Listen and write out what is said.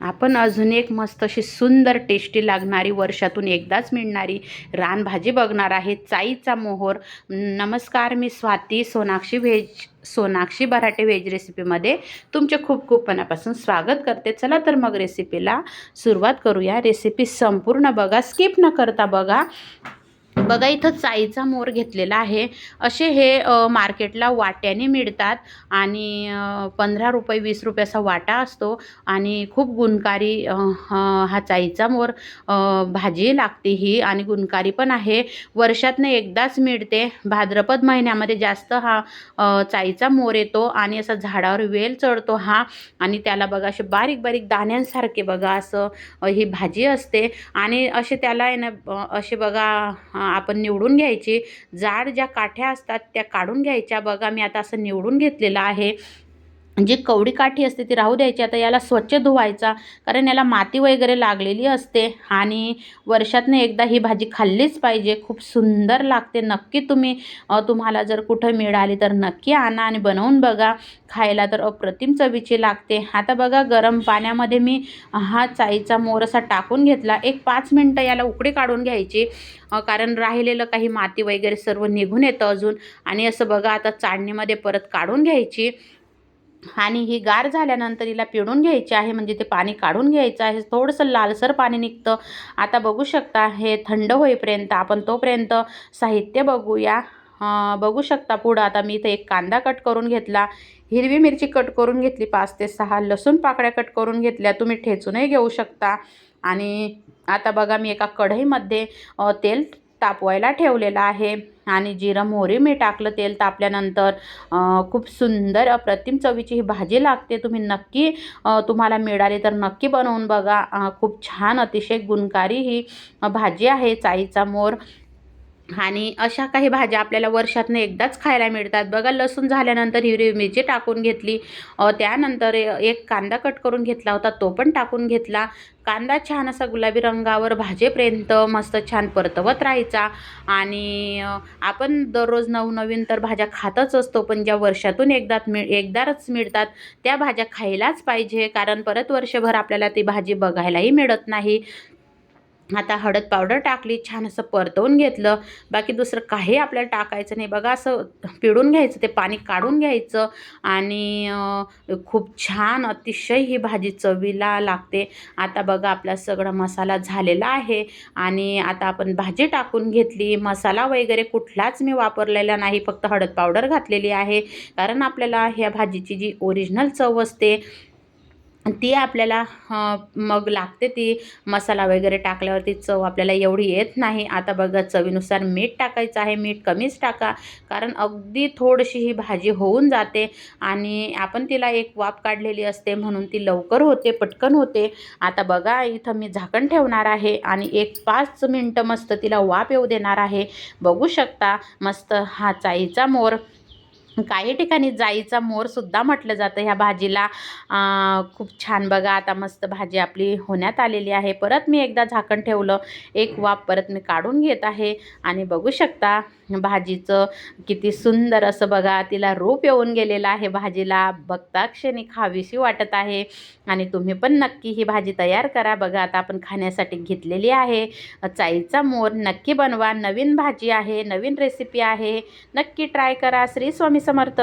आपण अजून एक मस्त अशी सुंदर टेस्टी लागणारी वर्षातून एकदाच मिळणारी रानभाजी बघणार आहे. चाईचा मोहोर. नमस्कार मी स्वाती सोनाक्षी व्हेज सोनाक्षी बराटे व्हेज रेसिपीमध्ये तुमचे खूप खूप मनापासून स्वागत करते. चला तर मग रेसिपीला सुरुवात करूया. रेसिपी संपूर्ण बघा. स्किप न करता बघा. बघा इथं चाईचा मोर घेतलेला आहे. असे हे मार्केटला वाट्याने मिळतात आणि पंधरा रुपये वीस रुपयाचा वाटा असतो आणि खूप गुणकारी हा चाईचा मोर भाजी लागते ही आणि गुणकारी पण आहे. वर्षातनं एकदाच मिळते. भाद्रपद महिन्यामध्ये जास्त हा चाईचा मोर येतो आणि असा झाडावर वेल चढतो हा आणि त्याला बघा असे बारीक बारीक दाण्यांसारखे बघा असं ही भाजी असते आणि असे त्याला आहे ना असे बघा आपण निवडून घ्यायचे. जाड ज्या काठ्या असतात त्या काढून घ्यायच्या. बघा मी आता असं निवडून घेतलेलं आहे. जी कवडी काठी असते ती राहू द्यायची. आता याला स्वच्छ धुवायचा कारण याला माती वगैरे लागलेली असते आणि वर्षातनं एकदा ही भाजी खाल्लीच पाहिजे. खूप सुंदर लागते. नक्की तुम्ही तुम्हाला जर कुठं मिळाली तर नक्की आणा आणि बनवून बघा. खायला तर अप्रतिम चवीची लागते. आता बघा गरम पाण्यामध्ये मी हा चाईचा मोर असा टाकून घेतला. एक पाच मिनटं याला उकडी काढून घ्यायची. कारण राहिलेलं काही माती वगैरे सर्व निघून येतं अजून. आणि असं बघा आता चाळणीमध्ये परत काढून घ्यायची. आणि ही गार झाल्यानंतर हिला पिळून घ्यायची आहे म्हणजे ते पाणी काढून घ्यायचं आहे. थोडंसं लालसर पाणी निघतं. आता बघू शकता हे थंड होईपर्यंत आपण तोपर्यंत साहित्य बघूया. बघू शकता पुढं आता मी इथं एक कांदा कट करून घेतला. हिरवी मिरची कट करून घेतली पाच ते सहा. लसूण पाकळ्या कट करून घेतल्या तुम्ही ठेचूनही घेऊ शकता. आणि आता बघा मी एका कढईमध्ये तेल तापवायला ठेवलेलं आहे. आणि जिरं मोहरी मी टाकलं तेल तापल्यानंतर खूप सुंदर अप्रतिम चवीची ही भाजी लागते. तुम्ही नक्की तुम्हाला मिळाली तर नक्की बनवून बघा. खूप छान अतिशय गुणकारी ही भाजी आहे. चाईचा मोर आणि अशा काही भाज्या आपल्याला वर्षातनं एकदाच खायला मिळतात. बघा लसूण झाल्यानंतर हिरवी मिरची टाकून घेतली. त्यानंतर एक कांदा कट करून घेतला होता तो पण टाकून घेतला. कांदा छान असा गुलाबी रंगावर भाजेपर्यंत मस्त छान परतवत राहायचा. आणि आपण दररोज नवनवीन तर भाज्या खातच असतो पण ज्या वर्षातून एकदा मिळ एकदाच मिळतात त्या भाज्या खायलाच पाहिजे. कारण परत वर्षभर आपल्याला ती भाजी बघायलाही मिळत नाही. आता हळद पावडर टाकली छान असं परतवून घेतलं. बाकी दुसरं काही आपल्याला टाकायचं नाही. बघा असं पिळून घ्यायचं ते पाणी काढून घ्यायचं आणि खूप छान अतिशय ही भाजी चवीला लागते. आता बघा आपला सगळा मसाला झालेला आहे आणि आता आपण भाजी टाकून घेतली. मसाला वगैरे कुठलाच मी वापरलेला नाही. फक्त हळद पावडर घातलेली आहे. कारण आपल्याला ह्या भाजीची जी ओरिजिनल चव असते ती आपल्याला मग लागते ती मसाला वगैरे टाकल्यावरती चव आपल्याला एवढी येत नाही. आता बघा चवीनुसार मीठ टाकायचं आहे. मीठ कमीच टाका. कारण अगदी थोडीशी ही भाजी होऊन जाते आणि आपण तिला एक वाफ काढलेली असते म्हणून ती लवकर होते पटकन होते. आता बघा इथं मी झाकण ठेवणार आहे आणि एक पाच मिनटं मस्त तिला वाफ येऊ देणार आहे. बघू शकता मस्त हा चाईचा मोर. काही ठिकाणी जाईचा मोरसुद्धा म्हटलं जातं ह्या भाजीला. खूप छान बघा आता मस्त भाजी आपली होण्यात आलेली आहे. परत मी एकदा झाकण ठेवलं एक वाफ परत मी काढून घेत आहे. आणि बघू शकता भाजीचं किती सुंदर असं बघा तिला रूप येऊन गेलेलं आहे भाजीला. बघता क्षणी खावीशी वाटत आहे. आणि तुम्ही पण नक्की ही भाजी तयार करा. बघा आता आपण खाण्यासाठी घेतलेली आहे. चाईचा मोर नक्की बनवा. नवीन भाजी आहे नवीन रेसिपी आहे. नक्की ट्राय करा. श्री स्वामी समर्थ